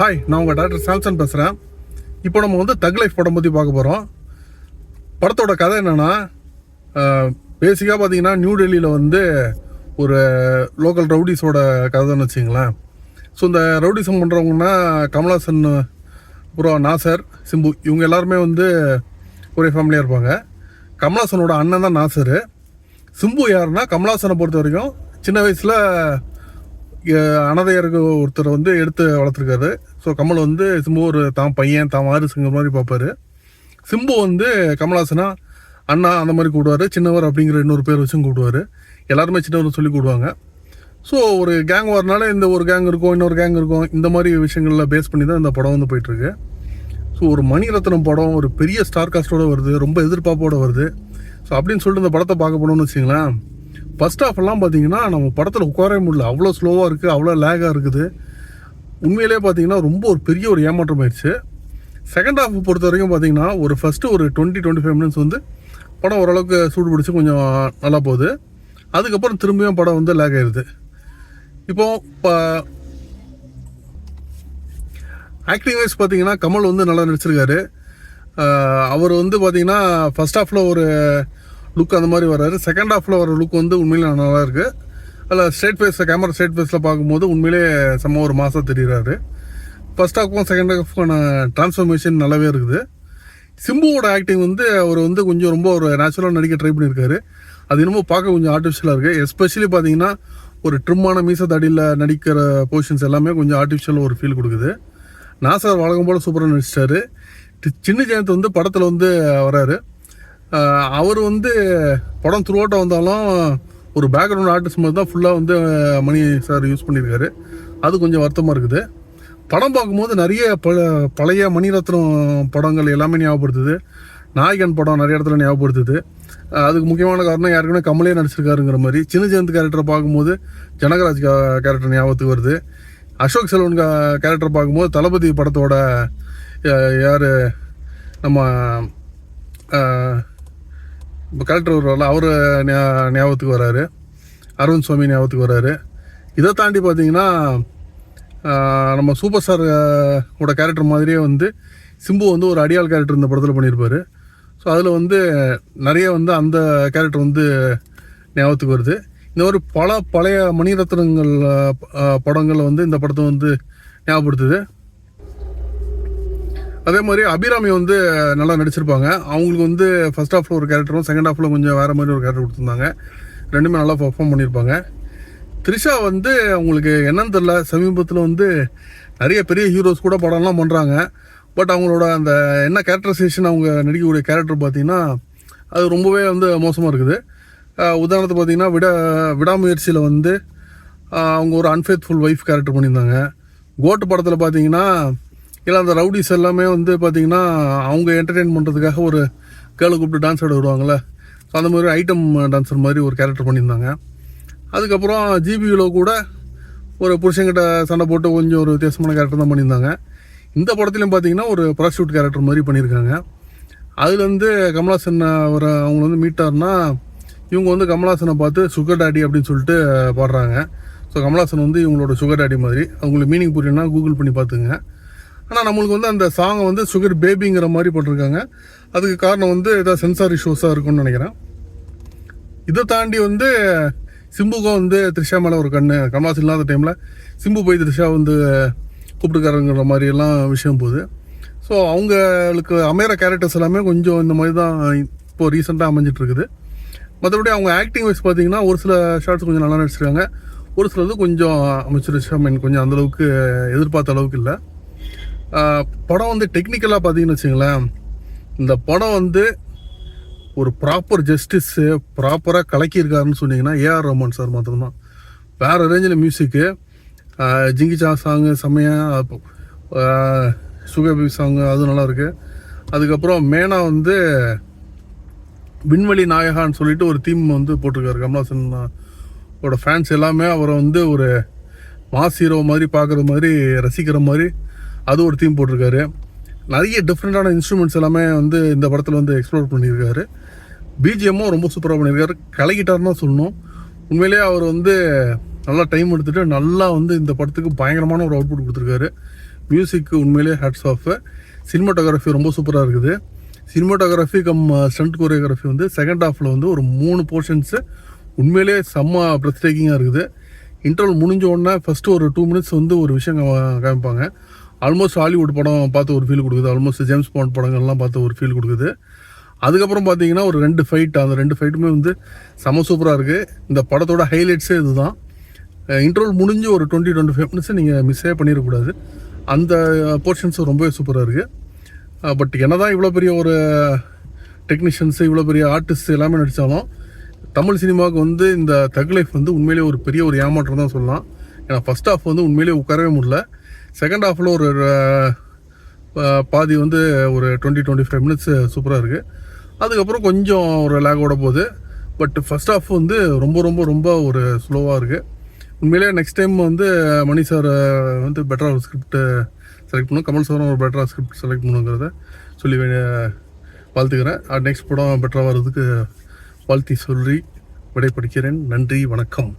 Hi நான் உங்கள் doctor Samson பேசுகிறேன் இப்போ நம்ம வந்து தக் லைஃப் படம் பற்றி பார்க்க போகிறோம் படத்தோட கதை என்னென்னா பேசிக்காக பார்த்தீங்கன்னா நியூ டெல்லியில் வந்து ஒரு லோக்கல் ரவுடிஸோட கதைன்னு வச்சிங்களேன் ஸோ இந்த ரவுடிசம் பண்ணுறவங்கன்னா கமலாசன் அப்புறம் நாசர் சிம்பு இவங்க எல்லாருமே வந்து ஒரே ஃபேமிலியாக இருப்பாங்க. கமலாசனோட அண்ணன் தான் நாசர். சிம்பு யாருன்னா கமலாசனை பொறுத்த வரைக்கும் சின்ன வயசில் அனதையருக்கு ஒருத்தர் வந்து எடுத்து வளர்த்துருக்காரு. ஸோ கமல் வந்து சிம்பு ஒரு தான் பையன் தான் வாரிசுங்கிற மாதிரி பார்ப்பாரு சிம்பு வந்து கமலாசனா அண்ணா அந்த மாதிரி கூடுவார். சின்னவர் அப்படிங்கிற இன்னொரு பேர் வச்சும் கூடுவார். எல்லாருமே சின்னவர் சொல்லி கூடுவாங்க. ஸோ ஒரு கேங் வரனால இந்த ஒரு கேங் இருக்கும் இன்னொரு கேங் இருக்கும். இந்த மாதிரி விஷயங்களில் பேஸ் பண்ணி தான் இந்த படம் வந்து போயிட்டுருக்கு. ஸோ ஒரு மணிரத்னம் படம் ஒரு பெரிய ஸ்டார் காஸ்டோட வருது ரொம்ப எதிர்பார்ப்போட வருது. ஸோ அப்படின்னு சொல்லிட்டு இந்த படத்தை பார்க்க போனோம்னு வச்சிங்களேன் ஃபர்ஸ்ட் ஆஃப் பார்த்தீங்கன்னா நம்ம படத்தில் உட்காரவே முடியல. அவ்வளோ ஸ்லோவாக இருக்குது அவ்வளோ லேகாக இருக்குது. உண்மையிலே பார்த்தீங்கன்னா ரொம்ப ஒரு பெரிய ஒரு ஏமாற்றம் ஆயிடுச்சு. செகண்ட் ஹாஃப் பொறுத்த வரைக்கும் பார்த்தீங்கன்னா ஒரு ஃபஸ்ட்டு ஒரு டுவெண்ட்டி டுவெண்ட்டி ஃபைவ் மினிட்ஸ் வந்து படம் ஓரளவுக்கு சூடு பிடிச்சி கொஞ்சம் நல்லா போகுது. அதுக்கப்புறம் திரும்பியும் படம் வந்து லேக் ஆயிடுது இப்போ இப்போ ஆக்டிங் வைஸ் பார்த்தீங்கன்னா கமல் வந்து நல்லா நடிச்சிருக்காரு. அவர் வந்து பார்த்தீங்கன்னா ஃபர்ஸ்ட் ஹாஃபில் ஒரு லுக் அந்த மாதிரி வர்றாரு செகண்ட் ஹாஃபில் வர லுக் வந்து உண்மையிலே நல்லா இருக்குது அதில் ஸ்ட்ரெயிட் ஃபேஸில் கேமரா ஸ்ட்ரெயிட் ஃபேஸில் பார்க்கும்போது உண்மையிலே செம்ம ஒரு மாதம் தெரிகிறாரு ஃபர்ஸ்ட் ஹாஃப்க்கும் செகண்ட் ஹாஃப்க்கான ட்ரான்ஸ்ஃபர்மேஷன் நல்லாவே இருக்குது. சிம்புவோட ஆக்டிங் வந்து அவர் வந்து கொஞ்சம் ரொம்ப ஒரு நேச்சுரலாக நடிக்க ட்ரை பண்ணியிருக்காரு அது இன்னமும் பார்க்க கொஞ்சம் ஆர்டிஃபிஷியலாக இருக்குது எஸ்பெஷலி பார்த்தீங்கன்னா ஒரு ட்ரிம்மான மீச தடியில் நடிக்கிற போர்ஷன்ஸ் எல்லாமே கொஞ்சம் ஆர்டிஃபிஷியல் ஒரு ஃபீல் கொடுக்குது. நாசர் வழக்கம் போல் சூப்பராக நடிச்சிட்டாரு. சின்ன ஜெயந்த் வந்து படத்தில் வந்து வராரு. அவர் வந்து படம் த்ரூ வந்தாலும் ஒரு பேக்ரவுண்ட் ஆர்டிஸ்ட் மாதிரி தான் ஃபுல்லாக வந்து மணி சார் யூஸ் பண்ணியிருக்காரு. அது கொஞ்சம் வருத்தமாக இருக்குது. படம் பார்க்கும்போது நிறைய ப பழைய மணிரத்னம் படங்கள் எல்லாமே ஞாபகப்படுத்துது. நாயகன் படம் நிறைய இடத்துல ஞாபகப்படுத்துது. அதுக்கு முக்கியமான காரணம் யாருக்குமே கமலே நடிச்சிருக்காருங்கிற மாதிரி. சின்ன ஜெயந்த் கேரக்டரை பார்க்கும்போது ஜனகராஜ் கேரக்டர் ஞாபகத்துக்கு வருது. அசோக் செல்வன் கேரக்டர் பார்க்கும்போது தளபதி படத்தோட யார்? நம்ம இப்போ கலெக்டர் வருவார்ல அவர் ஞாபகத்துக்கு வராரு. அரவிந்த் சுவாமி ஞாபகத்துக்கு வராரு. இதை தாண்டி பார்த்தீங்கன்னா நம்ம சூப்பர் ஸ்டார் ஓட கேரக்டர் மாதிரியே வந்து சிம்பு வந்து ஒரு அடியாள் கேரக்டர் இந்த படத்தில் பண்ணியிருப்பாரு ஸோ அதில் வந்து நிறைய வந்து அந்த கேரக்டர் வந்து ஞாபகத்துக்கு வருது. இந்த மாதிரி பல பழைய மணிரத்னங்கள் படங்களை வந்து இந்த படத்தை வந்து ஞாபகப்படுத்துது. அதே மாதிரி அபிராமி வந்து நல்லா நடிச்சிருப்பாங்க. அவங்களுக்கு வந்து ஃபர்ஸ்ட் ஹாஃபில் ஒரு கேரக்டரும் செகண்ட் ஹாஃபில் கொஞ்சம் வேறு மாதிரி ஒரு கேரக்டர் கொடுத்துருந்தாங்க. ரெண்டுமே நல்லா பர்ஃபார்ம் பண்ணியிருப்பாங்க. த்ரிஷா வந்து அவங்களுக்கு என்னன்னு தெரில சமீபத்தில் வந்து நிறைய பெரிய ஹீரோஸ் கூட படம்லாம் பண்ணுறாங்க பட் அவங்களோட அந்த என்ன கேரக்டரைசேஷன் அவங்க நடிக்கக்கூடிய கேரக்டர் பார்த்தீங்கன்னா அது ரொம்பவே வந்து மோசமாக இருக்குது. உதாரணத்தை உதாரணத்துக்கு பார்த்தீங்கன்னா விடா விடாமுயற்சியில் வந்து அவங்க ஒரு அன்ஃபேத்ஃபுல் ஒய்ஃப் கேரக்டர் பண்ணியிருந்தாங்க. கோட்டு படத்தில் பார்த்தீங்கன்னா இல்லை அந்த ரவுடிஸ் எல்லாமே வந்து பார்த்தீங்கன்னா அவங்க என்டர்டெயின் பண்ணுறதுக்காக ஒரு கேர்ளை கூப்பிட்டு டான்ஸ் ஆட விடுவாங்கள்ல ஸோ அந்த மாதிரி ஐட்டம் டான்ஸர் மாதிரி ஒரு கேரக்டர் பண்ணியிருந்தாங்க. அதுக்கப்புறம் ஜிபியில் கூட ஒரு புருஷங்கிட்ட சண்டை போட்டு கொஞ்சம் ஒரு வித்தியாசமான கேரக்டர் தான் பண்ணியிருந்தாங்க. இந்த படத்துலையும் பார்த்தீங்கன்னா ஒரு ப்ராஷூட் கேரக்டர் மாதிரி பண்ணியிருக்காங்க. அதுலேருந்து கமலாசன் அவர் அவங்க வந்து மீட்டார்னா இவங்க வந்து கமலாசனை பார்த்து சுகர் டாடி அப்படின்னு சொல்லிட்டு பாடுறாங்க. ஸோ கமலாசன் வந்து இவங்களோட சுகர் டாடி மாதிரி. அவங்களுக்கு மீனிங் புரியணும்னா கூகுள் பண்ணி பார்த்துங்க. ஆனால் நம்மளுக்கு வந்து அந்த சாங்கை வந்து சுகர் பேபிங்கிற மாதிரி போட்டிருக்காங்க. அதுக்கு காரணம் வந்து ஏதாவது சென்சார் இஷ்யூஸாக இருக்கும்னு நினைக்கிறேன். இதை தாண்டி வந்து சிம்புக்கும் வந்து த்ரிஷா மேலே ஒரு கண்ணு. கமலாஸ் இல்லாத டைமில் சிம்பு போய் த்ரிஷா வந்து கூப்பிட்டுக்காரங்கிற மாதிரியெல்லாம் விஷயம் போகுது. ஸோ அவங்களுக்கு அமையிற கேரக்டர்ஸ் எல்லாமே கொஞ்சம் இந்த மாதிரி தான் இப்போ ரீசெண்டாக அமைஞ்சிட்ருக்குது. மற்றபடி அவங்க ஆக்டிங் வைஸ் பார்த்தீங்கன்னா ஒரு சில ஷார்ட்ஸ் கொஞ்சம் நல்லா நடிச்சிருக்காங்க. ஒரு சிலது கொஞ்சம் அமைச்சிருச்சு ஐ மீன் கொஞ்சம் அந்தளவுக்கு எதிர்பார்த்த அளவுக்கு இல்லை. படம் வந்து டெக்னிக்கலாக பார்த்தீங்கன்னு வச்சுங்களேன் இந்த படம் வந்து ஒரு ப்ராப்பர் ஜஸ்டிஸு ப்ராப்பராக கலக்கியிருக்காருன்னு சொன்னீங்கன்னா ஏஆர் ரமன் சார் மாத்திரம்தான் வேறு ரேஞ்சில் மியூசிக்கு ஜிங்கிச்சா சாங்கு செம்மையாக சுகபி சாங்கு அது நல்லா இருக்குது அதுக்கப்புறம் மேனா வந்து விண்வெளி நாயகான்னு சொல்லிட்டு ஒரு தீம் வந்து போட்டிருக்காரு கமலாசன் ஓட ஃபேன்ஸ் எல்லாமே அவரை வந்து ஒரு மாஸ் ஹீரோ மாதிரி பார்க்குற மாதிரி ரசிக்கிற மாதிரி அது ஒரு தீம் போட்டிருக்காரு. நிறைய டிஃப்ரெண்ட்டான இன்ஸ்ட்ருமெண்ட்ஸ் எல்லாமே வந்து இந்த படத்தில் வந்து எக்ஸ்ப்ளோர் பண்ணியிருக்காரு. பிஜிஎம்மும் ரொம்ப சூப்பராக பண்ணியிருக்காரு. கலக்கிட்டாருன்னு தான் சொல்லணும். உண்மையிலேயே அவர் வந்து நல்லா டைம் எடுத்துகிட்டு நல்லா வந்து இந்த படத்துக்கு பயங்கரமான ஒரு அவுட்புட் கொடுத்துருக்காரு. மியூசிக்கு உண்மையிலேயே ஹேட்ஸ் ஆஃப் சினிமாட்டோகிராஃபி ரொம்ப சூப்பராக இருக்குது. சினிமாட்டோகிராஃபி கம் ஸ்டண்ட் கோரியோகிராஃபி வந்து செகண்ட் ஹாஃபில் வந்து ஒரு மூணு போர்ஷன்ஸு உண்மையிலேயே செம்ம பிரத் டேக்கிங்காக இருக்குது. இன்டர்வல் முடிஞ்ச உடனே ஃபஸ்ட்டு ஒரு டூ மினிட்ஸ் வந்து ஒரு விஷயம் காமிப்பாங்க. ஆல்மோஸ்ட் ஹாலிவுட் படம் பார்த்து ஒரு ஃபீல் கொடுக்குது. ஆல்மோஸ்ட் ஜேம்ஸ் பாண்ட் படங்கள்லாம் பார்த்து ஒரு ஃபீல் கொடுக்குது. அதுக்கப்புறம் பார்த்தீங்கன்னா ஒரு ரெண்டு ஃபைட் அந்த ரெண்டு ஃபைட்டுமே வந்து செம சூப்பராக இருக்குது இந்த படத்தோட ஹைலைட்ஸே இதுதான். இன்டர்வல் முடிஞ்சு ஒரு டுவெண்ட்டி டுவெண்ட்டி ஃபைவ் மினிட்ஸ் நீங்கள் மிஸ்ஸே பண்ணிடக்கூடாது. அந்த போர்ஷன்ஸ் ரொம்பவே சூப்பராக இருக்குது பட் என்ன தான் இவ்வளோ பெரிய ஒரு டெக்னீஷியன்ஸு இவ்வளோ பெரிய ஆர்டிஸ்ட் எல்லாமே நடித்தாலும் தமிழ் சினிமாவுக்கு வந்து இந்த தக் லைஃப் வந்து உண்மையிலேயே ஒரு பெரிய ஒரு ஏமாற்றம் தான் சொல்லலாம். ஏன்னா ஃபஸ்ட் ஆஃப் வந்து உண்மையிலேயே உட்காரவே முடியல. செகண்ட் ஹாஃபில் ஒரு பாதி வந்து ஒரு டுவெண்ட்டி டுவெண்ட்டி ஃபைவ் மினிட்ஸ் சூப்பராக இருக்குது அதுக்கப்புறம் கொஞ்சம் ஒரு லேகோட போகுது. பட் ஃபஸ்ட் ஹாஃப் வந்து ரொம்ப ரொம்ப ரொம்ப ஒரு ஸ்லோவாக இருக்குது உண்மையிலேயே நெக்ஸ்ட் டைம் வந்து மணி சார் வந்து பெட்டராக ஒரு ஸ்கிரிப்ட் செலக்ட் பண்ணணும். கமல் சாரும் ஒரு பெட்டராக ஸ்கிரிப்ட் செலக்ட் பண்ணுங்கிறத சொல்லி வாழ்த்துக்கிறேன். வாழ்த்துக்கிறேன் நெக்ஸ்ட் படம் பெட்டராக வர்றதுக்கு வாழ்த்தி சொல்லி விடைபடிக்கிறேன். நன்றி வணக்கம்.